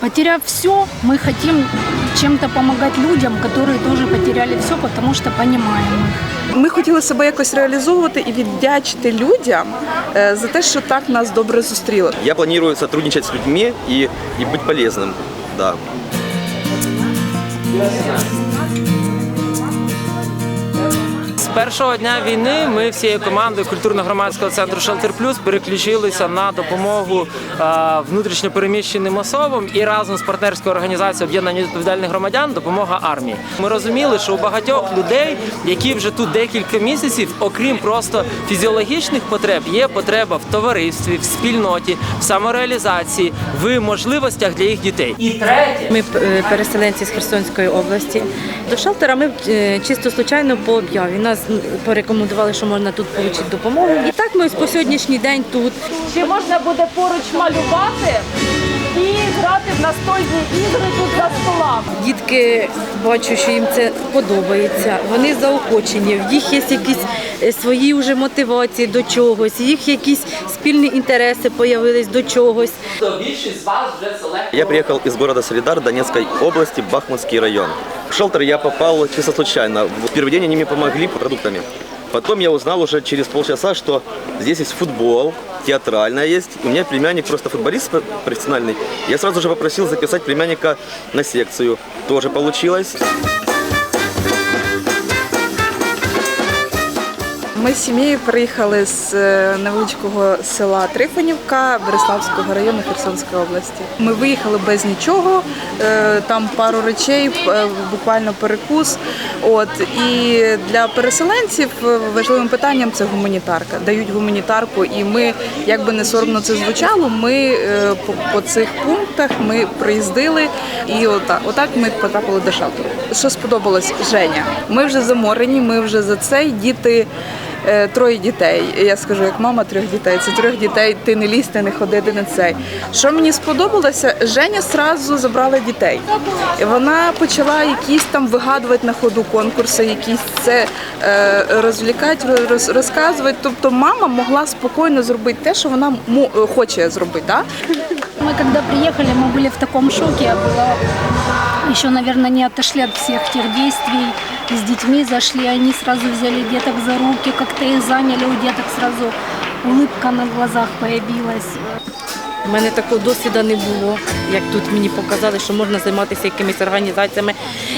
Потеряв все, мы хотим чем-то помогать людям, которые тоже потеряли все, потому что понимаем их. Ми хотіли себе якось реалізовувати і віддячити людям е, за те, що так нас добре зустріли. Я планирую сотрудничать с людьми и, и быть полезным. Да. Першого дня війни ми всією командою культурно-громадського центру Шелтер Плюс переключилися на допомогу е, внутрішньопереміщеним особам і разом з партнерською організацією об'єднання відповідальних громадян допомога армії. Ми розуміли, що у багатьох людей, які вже тут декілька місяців, окрім просто фізіологічних потреб, є потреба в товаристві, в спільноті, в самореалізації, в можливостях для їх дітей. І третє. Ми е, переселенці з Херсонської області. До шелтера ми е, чисто случайно по об'яві. Нас порекомендували, що можна тут отримати допомогу. І так ми ось по сьогоднішній день тут. Чи можна буде поруч малювати і грати в настольні ігри тут за столами? Дітки бачу, що їм це подобається. Вони заохочені. В їх є якісь свої вже мотивації до чогось, їх якісь спільні інтереси появились до чогось. Я приехал из города Солидар Донецкой области, Бахмутский район. В шелтер я попал чисто случайно. В первый день они мне помогли продуктами. Потом я узнал уже через полчаса, что здесь есть футбол, театральная есть. У меня племянник просто футболист профессиональный. Я сразу же попросил записать племянника на секцию. Тоже получилось. Ми з сім'єю приїхали з е, невеличкого села Трифонівка Береславського району Херсонської області. Ми виїхали без нічого, е, там пару речей, е, буквально перекус. От і для переселенців важливим питанням це гуманітарка. Дають гуманітарку, і ми, як би не соромно це звучало, ми по, цих пунктах ми приїздили, і отак, отак ми потрапили до шелтеру. Що сподобалось Женя? Ми вже заморені, ми вже за цей діти. Е, Троє дітей. Я скажу, як мама трьох дітей. Це трьох дітей, ти не лізь, ти не ходи, ти не цей. Що мені сподобалося, Женя сразу забрала дітей. І Вона почала якісь там вигадувати на ходу конкурси, якісь це е, розвлікати, роз, розказувати. Тобто мама могла спокійно зробити те, що вона мо- е, хоче зробити. Да? Мы когда приехали, мы были в таком шоке. Я была еще, наверное, не отошли от всех тех действий. С детьми зашли, они сразу взяли деток за руки, как-то их заняли, у деток сразу улыбка на глазах появилась. У мене такого досвіду не було. Як тут мені показали, що можна займатися якимись організаціями,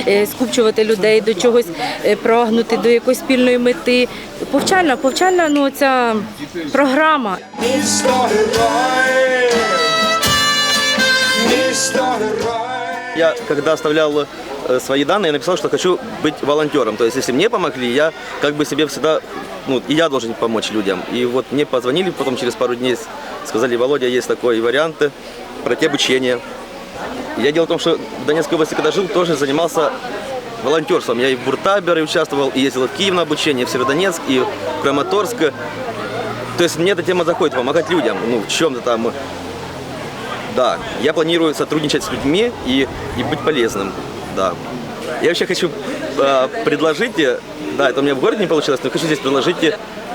е, скупчувати людей до чогось, е, прагнути до якоїсь спільної мети. Повчальна, повчальна ну, ця програма. Right. He started right. Я, когда оставлял э, свои данные, я написал, что хочу быть волонтером. То есть, если мне помогли, я как бы себе всегда, ну, и я должен помочь людям. И вот мне позвонили потом через пару дней, сказали, Володя, есть такой варианты, пройти обучение. Я дело в том, что в Донецкой области, когда жил, тоже занимался волонтерством. Я и в Буртабере участвовал, и ездил в Киев на обучение, в Северодонецк, и в Краматорск. То есть мне эта тема заходит, помогать людям, ну, в чем-то там. Да, я планирую сотрудничать с людьми и, и быть полезным, да. Я вообще хочу э, предложить, да, это у меня в городе не получилось, но хочу здесь предложить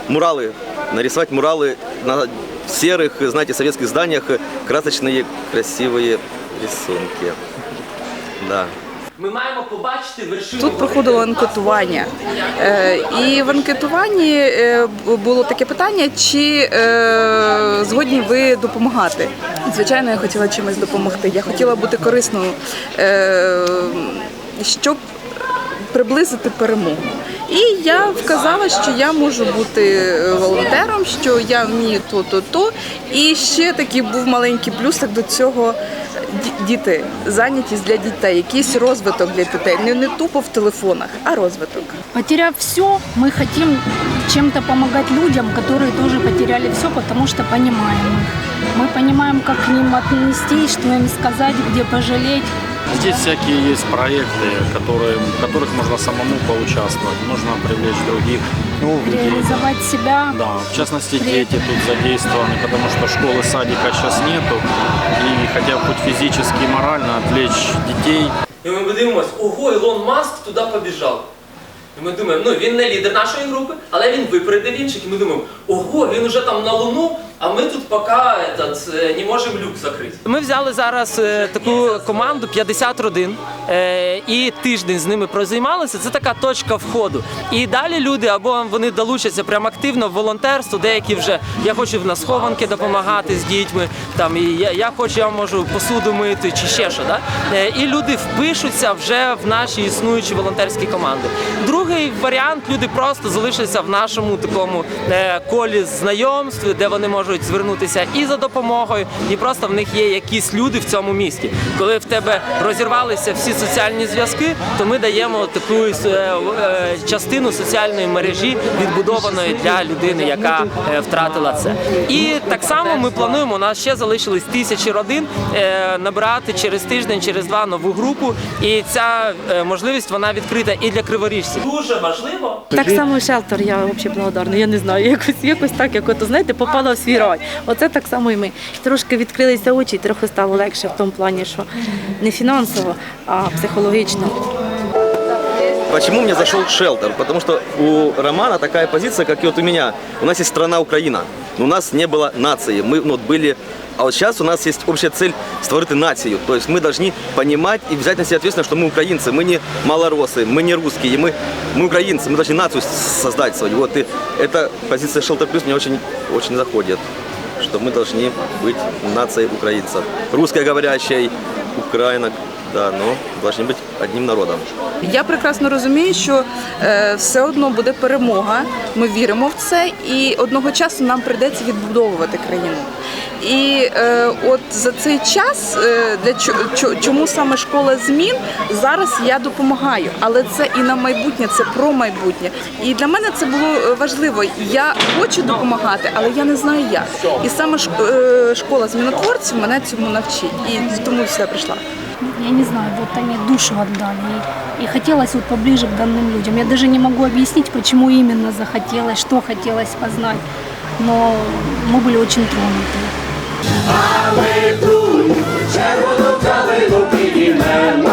муралы, нарисовать муралы на серых, знаете, советских зданиях, красочные, красивые рисунки. Да. Ми маємо побачити вершину. Тут проходило анкетування. Е, І в анкетуванні е, було таке питання, чи е, згодні ви допомагати. Звичайно, я хотіла чимось допомогти. Я хотіла бути корисною, щоб приблизити перемогу. І я вказала, що я можу бути волонтером, що я вмію то, то, то. І ще такий був маленький плюсик до цього діти, зайнятість для дітей, якийсь розвиток для дітей. Не, не тупо в телефонах, а розвиток. Потеряв все, мы хотим чем-то помогать людям, которые тоже потеряли все, потому что понимаем их. Мы понимаем, как к ним отнестись, что им сказать, где пожалеть. Здесь всякие есть проекты, которые, в которых можно самому поучаствовать, можно привлечь других. Ну, людей, реализовать себя. да, в частности, дети тут задействованы, потому что школы, садика сейчас нету. Хотя бы хоть физически и морально отвлечь детей І ми дивимося, ого, Ілон Маск туди побіжав. І ми думаємо, ну він не лідер нашої групи, але він випередив інших. І ми думаємо, ого, він уже там на Луну А ми тут поки этот, е, не можемо люк закрити. Ми взяли зараз е, таку команду 50 родин е, і тиждень з ними прозаймалися. Це така точка входу. І далі люди або вони долучаться прям активно в волонтерство, деякі вже я хочу на схованки допомагати з дітьми. Там і я, я хочу, я можу посуду мити чи ще що. Да? Е, І люди впишуться вже в наші існуючі волонтерські команди. Другий варіант люди просто залишаться в нашому такому е, колі знайомств, де вони можуть звернутися і за допомогою, і просто в них є якісь люди в цьому місті. Коли в тебе розірвалися всі соціальні зв'язки, то ми даємо таку е, е, частину соціальної мережі відбудованої для людини, яка е, втратила це. І так само ми плануємо. У нас ще залишились тисячі родин е, набирати через тиждень, через два нову групу. І ця е, можливість вона відкрита і для криворіжців. Дуже важливо. Так само шелтер, я взагалі благодарна. Я не знаю, якось якось так, як от, знаєте, попала в свій рай. Оце так само і ми. Трошки відкрилися очі, трохи стало легше в тому плані, що не фінансово, а психологічно. Почему мне зашел шелтер? Потому что у Романа такая позиция, как и вот у меня. У нас есть страна Украина, но у нас не было нации. Мы ну, были а вот сейчас у нас есть общая цель створити нацию. То есть мы должны понимать и взять на себя ответственность, что мы украинцы, мы не малоросы, мы не русские, мы, мы украинцы, мы должны нацию создать свою. Вот и эта позиция Шелтер Плюс мне очень, очень заходит, что мы должны быть нацией украинцев. Русскоговорящей, украинок, да, но должны быть одним народом. Я прекрасно розумію, що е, все одно буде перемога. Ми віримо в це, і одного часу нам прийдеться відбудовувати країну. І е, от за цей час, е, для чо- чо- чому саме школа змін зараз я допомагаю, але це і на майбутнє, це про майбутнє. І для мене це було е, важливо. Я хочу допомагати, але я не знаю як. І саме е, школа змінотворців мене цьому навчить. І тому сюди прийшла. Я не знаю, вот они душу отдали. И, и хотелось вот поближе к данным людям. Я даже не могу объяснить, почему именно захотелось, что хотелось познать. Но мы были очень тронуты. Червону калину підіймемо,